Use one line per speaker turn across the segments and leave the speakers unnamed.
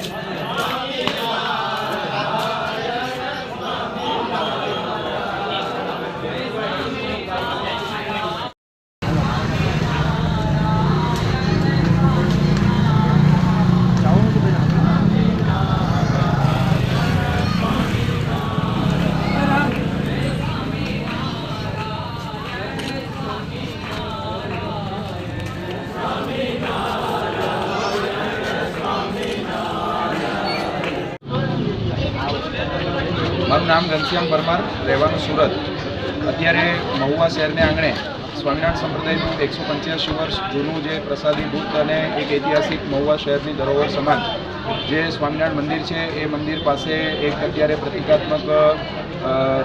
Thank you. નામ ઘનશ્યામ પરમાર, રહેવાનું સુરત. અત્યારે મહુવા શહેરને આંગણે સ્વામિનારાયણ સંપ્રદાયનું એકસો પંચ્યાસી વર્ષ જૂનું જે પ્રસાદી બુદ્ધ અને એક ઐતિહાસિક મહુવા શહેરની ધરોહર સમાન જે સ્વામિનારાયણ મંદિર છે, એ મંદિર પાસે એક અત્યારે પ્રતિકાત્મક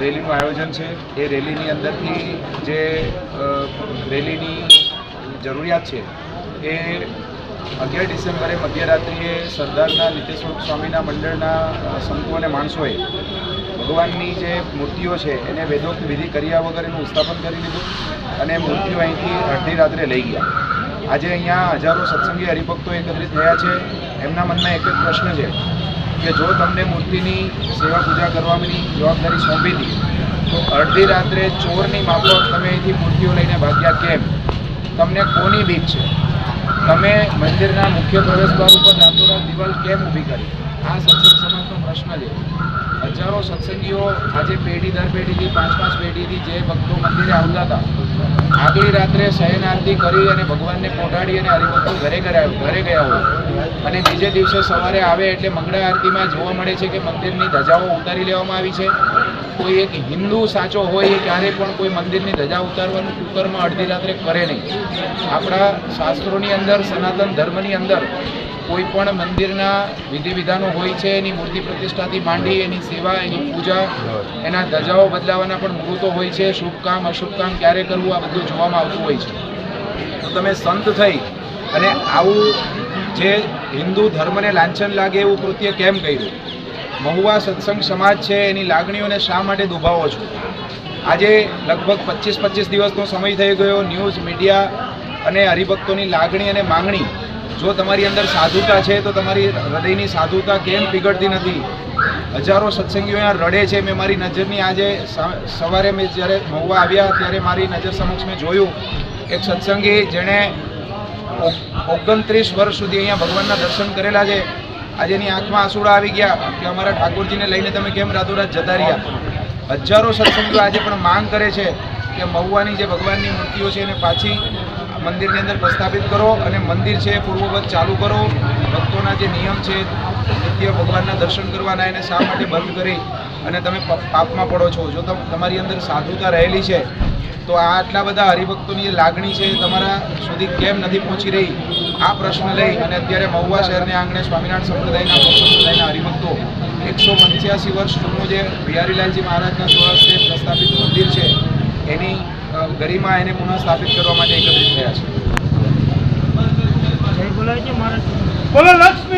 રેલીનું આયોજન છે. એ રેલીની અંદરથી જે રેલીની જરૂરિયાત છે, એ અગિયાર ડિસેમ્બરે મધ્યરાત્રિએ સરદારના નિત્યસ્વરૂપ સ્વામીના મંડળના સંતો અને માણસોએ ભગવાનની જે મૂર્તિઓ છે, એને વેદોક્ત વિધિ કર્યા વગર એનું સ્થાપન કરી દીધું અને મૂર્તિઓ અહીંથી અડધી રાત્રે લઈ ગયા. આજે અહીંયા હજારો સત્સંગી હરિભક્તો એકત્રિત થયા છે. એમના મનમાં એક જ પ્રશ્ન છે કે જો તમને મૂર્તિની સેવા પૂજા કરવાની જવાબદારી સોંપી હતી તો અડધી રાત્રે ચોરની માફક તમે અહીંથી મૂર્તિઓ લઈને ભાગ્યા કેમ? તમને કોની બીક છે? તમે મંદિરના મુખ્ય પ્રવેશ દ્વાર ઉપર રાતોરાત દિવાલ કેમ ઊભી કરી? આ સત્સંગ સમાજનો પ્રશ્ન છે. હજારો સત્સંગીઓ આજે પેઢી દર પેઢીથી, પાંચ પાંચ પેઢીથી જે ભક્તો મંદિરે આવતા હતા, આગલી રાત્રે શયન આરતી કરી અને ભગવાનને પોઢાડી અને હરિભક્તો ઘરે ઘરે ગયા હોય. અને બીજે દિવસે સવારે આવે એટલે મંગળા આરતીમાં જોવા મળે છે કે મંદિરની ધજાઓ ઉતારી લેવામાં આવી છે. કોઈ એક હિન્દુ સાચો હોય એ ક્યારેય પણ કોઈ મંદિરની ધજા ઉતારવાનું કુકરમાં અડધી રાત્રે કરે નહીં. આપણા શાસ્ત્રોની અંદર, સનાતન ધર્મની અંદર કોઈ પણ મંદિરના વિધિ વિધાનો હોય છે, એની મૂર્તિ પ્રતિષ્ઠાથી માંડી, એની સેવા, એની પૂજા, એના ધજાઓ બદલાવાના પણ મુહૂર્તો હોય છે, શુભ કામ, અશુભ કામ ક્યારે કરવું, આ બધું જોવામાં આવતું હોય છે. તો તમે સંત થઈ અને આવું જે હિન્દુ ધર્મને લાંછન લાગે એવું કૃત્ય કેમ કર્યું? મહુવા સત્સંગ સમાજ છે, એની લાગણીઓને શા માટે દુભાવો છો? આજે લગભગ પચીસ પચીસ દિવસનો સમય થઈ ગયો, ન્યૂઝ, મીડિયા અને હરિભક્તોની લાગણી અને માંગણી જો તમારી અંદર સાધુતા છે, તો તમારી હૃદયની સાધુતા કેમ પીગળતી નથી? હજારો સત્સંગીઓ અહીંયા રડે છે. મેં મારી નજરની આજે સવારે મેં જ્યારે મહુવા આવ્યા, ત્યારે મારી નજર સમક્ષ મેં જોયું એક સત્સંગી જેણે ઓગણત્રીસ વર્ષ સુધી અહીંયા ભગવાનના દર્શન કરેલા છે. આજે એની આંખમાં આંસુડા આવી ગયા કે અમારા ઠાકોરજીને લઈને તમે કેમ રાતોરાત જતા રહ્યા? હજારો સત્સંગીઓ આજે પણ માંગ કરે છે કે મહુવાની જે ભગવાનની મૂર્તિઓ છે એને પાછી મંદિરની અંદર પ્રસ્થાપિત કરો અને મંદિર છે પૂર્વવત ચાલુ કરો. ભક્તોના જે નિયમ છે, નિત્ય ભગવાનના દર્શન કરવાના એને શા માટે બંધ કરી અને તમે પાપમાં પડો છો? જો તમ, તમારી અંદર સાધુતા રહેલી છે, તો આ આટલા બધા હરિભક્તોની જે લાગણી છે તમારા સુધી કેમ નથી પહોંચી રહી? આ પ્રશ્ન લઈ અને અત્યારે મહુવા શહેરને આંગણે સ્વામિનારાયણ સંપ્રદાયના સંપ્રદાયના હરિભક્તો એકસો પંચ્યાસી વર્ષ જૂનું જે બિહારીલાલજી મહારાજના સ્વહસ્તે છે ગરિમા એને પુનઃ સ્થાપિત કરવા માટે એકત્રિત થયા છે.
બોલો લક્ષ્મી.